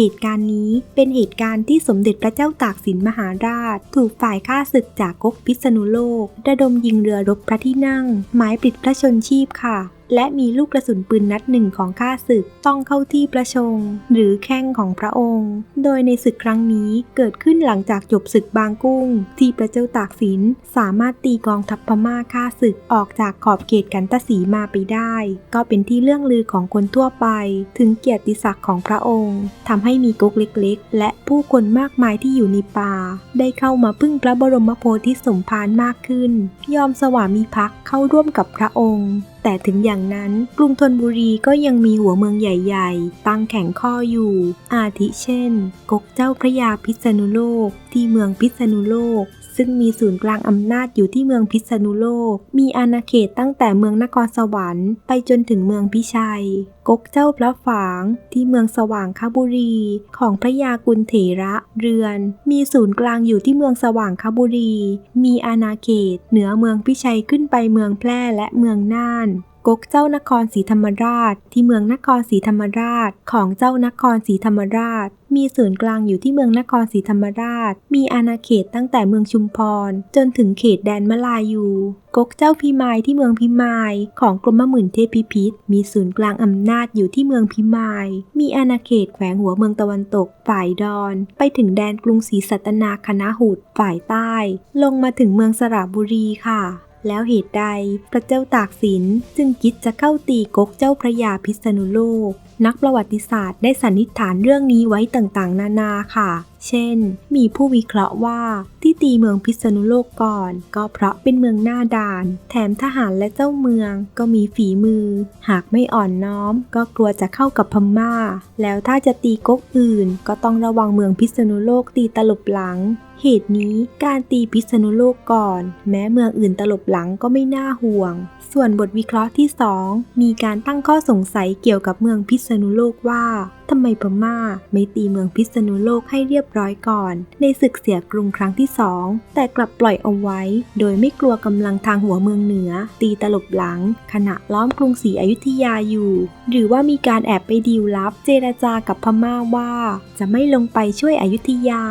เหตุการณ์นี้เป็นเหตุการณ์ที่สมเด็จพระเจ้าตากสินมหาราช ถูกฝ่ายข้าศึกจากก๊กพิษณุโลก ระดมยิงเรือรบพระที่นั่งหมายปลิดพระชนชีพค่ะ และมีลูกกระสุนปืนนัดหนึ่งของข้าศึกต้องเข้าที่ประชง หรือแข้งของพระองค์ โดยในศึกครั้งนี้เกิดขึ้นหลังจากจบศึกบางกุ้ง ที่พระเจ้าตากสินสามารถตีกองทัพพม่าข้าศึกออกจากขอบเขตกันตสีมาไปได้ ก็เป็นที่เรื่องลือของคนทั่วไป ถึงเกียรติศักดิ์ของพระองค์ทำให้มีก๊กเล็ก ๆ และผู้คนมากมายที่อยู่ในป่า ได้เข้ามาพึ่งพระบรมโพธิสมภารมากขึ้น ยอมสวามิภักดิ์เข้าร่วมกับพระองค์ แต่ถึงอย่างนั้นกรุงธนบุรีก็ยังมีหัวเมืองใหญ่ ๆ ตั้งแข่งข้ออยู่ อาทิเช่น กกเจ้าพระยาพิษณุโลก ที่เมืองพิษณุโลกซึ่งมีศูนย์กลางอำนาจอยู่ที่เมืองพิษณุโลก มีอาณาเขตตั้งแต่เมืองนครสวรรค์ไปจนถึงเมืองพิชัย กกเจ้าพระฝางที่เมืองสว่างคบุรี ของพระยากุลเถระเรือน มีศูนย์กลางอยู่ที่เมืองสว่างคบุรี มีอาณาเขตเหนือเมืองพิชัยขึ้นไปเมืองแพร่และเมืองน่าน กกเจ้านครศรีธรรมราช ที่เมืองนครศรีธรรมราช ของเจ้านครศรีธรรมราช มีศูนย์กลางอยู่ที่เมืองนครศรีธรรมราช มีอาณาเขตตั้งแต่เมืองชุมพร จนถึงเขตแดนมลายูกกเจ้าพิมายที่เมืองพิมายของกรมหมื่นเทพิพิธมีศูนย์กลางอำนาจอยู่ที่เมืองพิมาย มีอาณาเขตแขวงหัวเมืองตะวันตกฝ่ายดอน ไปถึงแดนกรุงศรีสัตนาคณะหุดฝ่ายใต้ ลงมาถึงเมืองสระบุรีค่ะ แล้วเหตุใด พระเจ้าตากสินจึงคิดจะเข้าตีกกเจ้าพระยาพิษณุโลก นักประวัติศาสตร์ได้สันนิษฐานเรื่องนี้ไว้ต่างๆ นานาค่ะเช่น มีผู้วิเคราะห์ว่าที่ตีเมืองพิษณุโลกก่อน ก็เพราะเป็นเมืองหน้าด่าน แถมทหารและเจ้าเมืองก็มีฝีมือ หากไม่อ่อนน้อม ก็กลัวจะเข้ากับพม่า แล้วถ้าจะตีก๊กอื่น ก็ต้องระวังเมืองพิษณุโลกตีตลบหลังเหตุนี้การตีพิษณุโลกก่อน แม้เมืองอื่นตลบหลังก็ไม่น่าห่วง ส่วนบทวิเคราะห์ที่ 2 มีการตั้งข้อสงสัยเกี่ยวกับเมืองพิษณุโลกว่า ทำไมพม่าไม่ตีเมืองพิษณุโลกให้เรียบร้อยก่อน ในศึกเสียกรุงครั้งที่สองแต่กลับปล่อยเอาไว้ โดยไม่กลัวกำลังทางหัวเมืองเหนือ ตีตลบหลัง ขณะล้อมกรุงศรีอยุธยาอยู่ หรือว่ามีการแอบไปดีลลับ เจรจากับพม่าว่า จะไม่ลงไปช่วยอยุธยา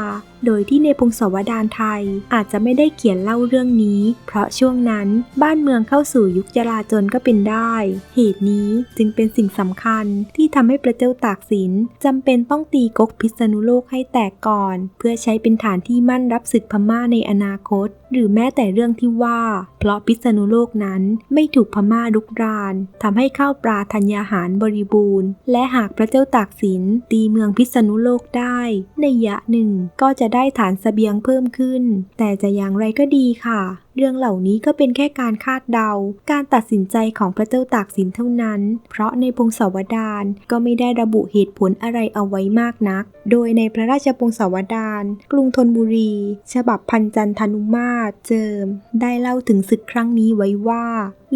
โดยที่ในพงศาวดารไทย อาจจะไม่ได้เขียนเล่าเรื่องนี้ เพราะช่วงนั้นบ้านเมืองเข้าสู่ยุคจลาจลก็เป็นได้ เหตุนี้จึงเป็นสิ่งสำคัญที่ทำให้พระเจ้าตากสินจำเป็นต้องตีกกพิษณุโลกให้แตกก่อน เพื่อใช้เป็นฐานที่มั่นรับศึกพม่าในอนาคต หรือแม้แต่เรื่องที่ว่า เพราะพิษณุโลกนั้นไม่ถูกพม่าลุกรานทำให้ข้าวปลาธัญญาหารบริบูรณ์ และหากพระเจ้าตากสินตีเมืองพิษณุโลกได้ ในยะหนึ่งก็จะได้ได้ฐานสเสบียงเพิ่มขึ้น แต่จะอย่างไรก็ดีค่ะ เรื่องเหล่านี้ก็เป็นแค่การคาดเดา การตัดสินใจของพระเจ้าตากสินเท่านั้น เพราะในพงศาวดารก็ไม่ได้ระบุเหตุผลอะไรเอาไว้มากนัก โดยในพระราชพงศาวดาร กรุงธนบุรี ฉบับพันจันทนุมาตรเจิม ได้เล่าถึงศึกครั้งนี้ไว้ว่า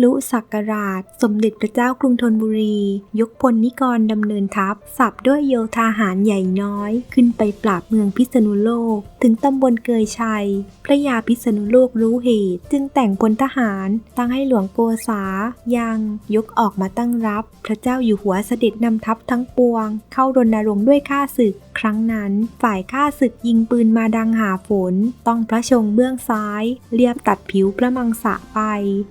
ลุศักราช สมเด็จพระเจ้ากรุงธนบุรี ยกพลนิกรดำเนินทัพสับด้วยโยธาหารใหญ่น้อย ขึ้นไปปราบเมืองพิษณุโลก ถึงตำบลเกยชัย พระยาพิษณุโลกรู้เหตุต จึงแต่งพลทหารตั้งให้หลวงโกษายังยกออกมาตั้งรับ พระเจ้าอยู่หัวเสด็จนำทัพทั้งปวง เข้ารณรงค์ด้วยข้าศึก ครั้งนั้นฝ่ายข้าศึกยิงปืนมาดังหาฝน ต้องพระชงเบื้องซ้าย เรียบตัดผิวพระมังสะไป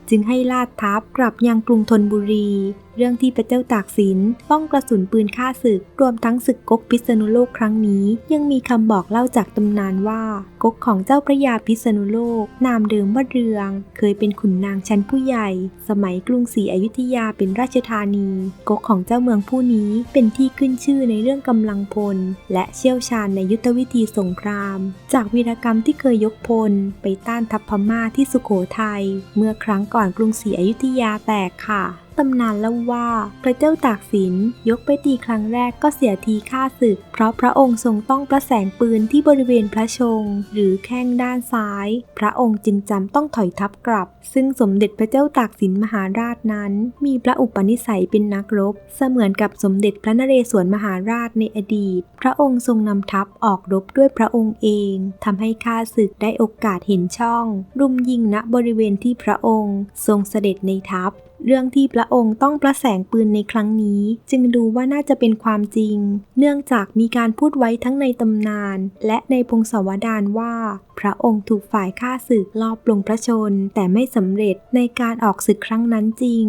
จึงให้ลาดทัพกลับยังกรุงธนบุรีเรื่องที่พระเจ้าตากสินต้องกระสุนปืนฆ่าศึก รวมทั้งศึกกกพิษณุโลกครั้งนี้ ยังมีคำบอกเล่าจากตำนานว่า กกของเจ้าพระยาพิษณุโลก นามเดิมว่าเรือง เคยเป็นขุนนางชั้นผู้ใหญ่ สมัยกรุงศรีอยุธยาเป็นราชธานีกกของเจ้าเมืองผู้นี้เป็นที่ขึ้นชื่อในเรื่องกำลังพล และเชี่ยวชาญในยุทธวิธีสงคราม จากวีรกรรมที่เคยยกพล ไปต้านทัพพม่าที่สุโขทัยเมื่อครั้งก่อนกรุงศรีอยุธยาแตกค่ะ ตำนานเล่าว่า พระเจ้าตากสินยกไปตีครั้งแรกก็เสียทีฆ่าศึก เพราะพระองค์ทรงต้องประแสงปืนที่บริเวณพระชง หรือแข้งด้านซ้าย พระองค์จึงจำต้องถอยทัพกลับ ซึ่งสมเด็จพระเจ้าตากสินมหาราชนั้น มีพระอุปนิสัยเป็นนักรบ เสมือนกับสมเด็จพระนเรศวรมหาราชในอดีต พระองค์ทรงนำทัพออกรบด้วยพระองค์เองทำให้ข้าศึกได้โอกาสเห็นช่อง รุมยิงณบริเวณที่พระองค์ ทรงเสด็จในทัพ เรื่องที่พระองค์ต้องประแสงปืนในครั้งนี้ จึงดูว่าน่าจะเป็นความจริง เนื่องจากมีการพูดไว้ทั้งในตำนาน และในพงศาวดารว่า พระองค์ถูกฝ่ายฆ่าศึกลอบลงพระชน แต่ไม่สำเร็จในการออกศึกครั้งนั้นจริง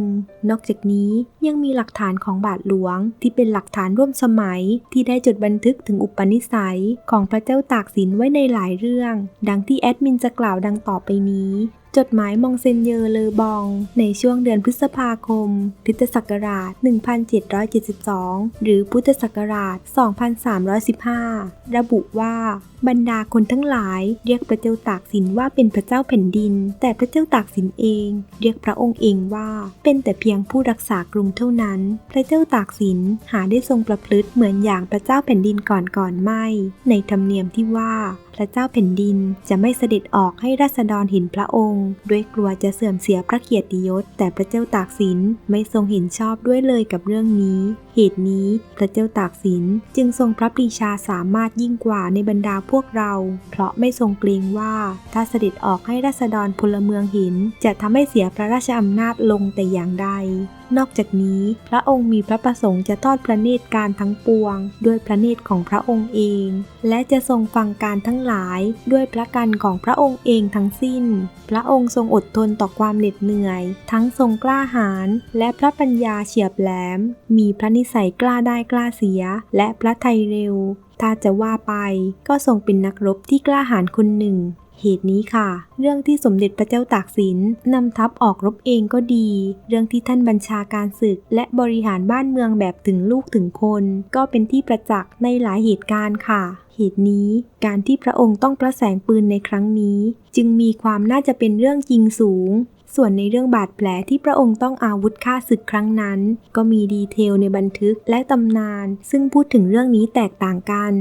นอกจากนี้ยังมีหลักฐานของบาทหลวง ที่เป็นหลักฐานร่วมสมัย ที่ได้จดบันทึกถึงอุปนิสัยของพระเจ้าตากสินไว้ในหลายเรื่อง ดังที่แอดมินจะกล่าวดังต่อไปนี้ จดหมายมองเซนเยอร์เลอบอง ในช่วงเดือนพฤษภาคมคริสตศักราช 1772 หรือพุทธศักราช 2315 ระบุว่าบรรดาคนทั้งหลายเรียกพระเจ้าตากสินว่าเป็นพระเจ้าแผ่นดิน แต่พระเจ้าตากสินเอง เรียกพระองค์เองว่าเป็นแต่เพียงผู้รักษากรุงเท่านั้น พระเจ้าตากสินหาได้ทรงประพฤติเหมือนอย่างพระเจ้าแผ่นดินก่อนก่อนๆไม่ ในธรรมเนียมที่ว่าพระเจ้าแผ่นดินจะไม่เสด็จออกให้ราษฎรเห็นพระองค์ ด้วยกลัวจะเสื่อมเสียพระเกียรติยศ แต่พระเจ้าตากสินไม่ทรงเห็นชอบด้วยเลยกับเรื่องนี้ เหตุนี้พระเจ้าตากสินจึงทรงพระปรีชาสามารถยิ่งกว่าในบรรดาพวกเรา เพราะไม่ทรงเกรงว่าถ้าเสด็จออกให้ราษฎรพลเมืองเห็น จะทำให้เสียพระราชอำนาจลงแต่อย่างใดนอกจากนี้พระองค์มีพระประสงค์จะทอดพระเนตรการทั้งปวง ด้วยพระเนตรของพระองค์เอง และจะทรงฟังการทั้งหลาย ด้วยพระกันของพระองค์เองทั้งสิ้น พระองค์ทรงอดทนต่อความเหน็ดเหนื่อย ทั้งทรงกล้าหาญและพระปัญญาเฉียบแหลม มีพระนิสัยกล้าได้กล้าเสีย และพระทัยเร็ว ถ้าจะว่าไปก็ทรงเป็นนักรบที่กล้าหาญคนหนึ่ง เหตุนี้ค่ะ เรื่องที่สมเด็จพระเจ้าตากสินนำทัพออกรบเองก็ดี เรื่องที่ท่านบัญชาการศึก และบริหารบ้านเมืองแบบถึงลูกถึงคน ก็เป็นที่ประจักษ์ในหลายเหตุการณ์ค่ะเหตุนี้การที่พระองค์ต้องประแสงปืนในครั้งนี้ จึงมีความน่าจะเป็นเรื่องจริงสูง ส่วนในเรื่องบาดแผลที่พระองค์ต้องอาวุธฆ่าศึกครั้งนั้น ก็มีดีเทลในบันทึกและตำนาน ซึ่งพูดถึงเรื่องนี้แตกต่างกัน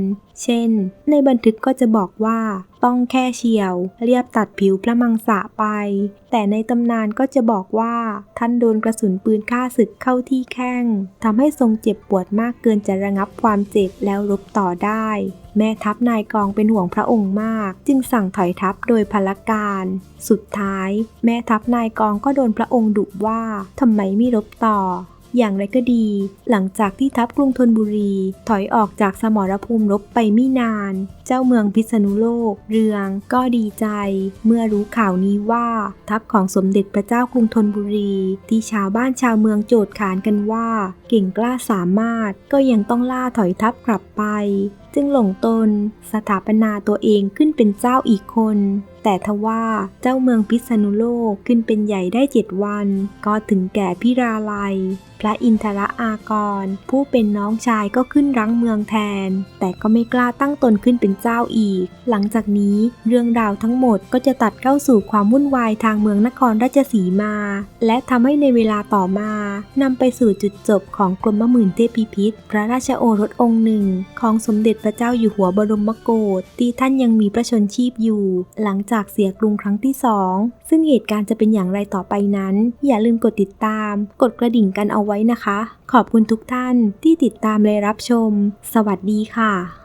เช่น ในบันทึกก็จะบอกว่า ต้องแค่เฉียว เรียบตัดผิวพระมังสะไป แต่ในตำนานก็จะบอกว่า ท่านโดนกระสุนปืนฆ่าศึกเข้าที่แข้งทำให้ทรงเจ็บปวดมากเกินจะระงับความเจ็บแล้วรบต่อได้ แม่ทัพนายกองเป็นห่วงพระองค์มาก จึงสั่งถอยทัพโดยพลการ สุดท้าย แม่ทัพนายกองก็โดนพระองค์ดุว่าทำไมไม่รบต่อ อย่างไรก็ดี หลังจากที่ทัพกรุงธนบุรี ถอยออกจากสมรภูมิรบไปไม่นาน เจ้าเมืองพิษณุโลก เรืองก็ดีใจ เมื่อรู้ข่าวนี้ว่า ทัพของสมเด็จพระเจ้ากรุงธนบุรี ที่ชาวบ้านชาวเมืองโจดขานกันว่า เก่งกล้าสามารถก็ยังต้องล่าถอยทัพกลับไปจึงหลงตน สถาปนาตัวเองขึ้นเป็นเจ้าอีกคน แต่ทว่าเจ้าเมืองพิษณุโลกขึ้นเป็นใหญ่ได้เจ็ดวัน ก็ถึงแก่พิราลัย พระอินทรอากร ผู้เป็นน้องชายก็ขึ้นรั้งเมืองแทน แต่ก็ไม่กล้าตั้งตนขึ้นเป็นเจ้าอีก หลังจากนี้เรื่องราวทั้งหมดก็จะตัดเข้าสู่ความวุ่นวายทางเมืองนครราชสีมา และทำให้ในเวลาต่อมานำไปสู่จุดจบของกรมหมื่นเทพีพิษพระราชโอรสองค์หนึ่ง ของสมเด็จพระเจ้าอยู่หัวบรมโกศที่ท่านยังมีพระชนชีพอยู่ หลังจากเสียกรุงครั้งที่สองซึ่งเหตุการณ์จะเป็นอย่างไรต่อไปนั้น อย่าลืมกดติดตาม กดกระดิ่งกันเอาไว้นะคะ ขอบคุณทุกท่านที่ติดตามและรับชม สวัสดีค่ะ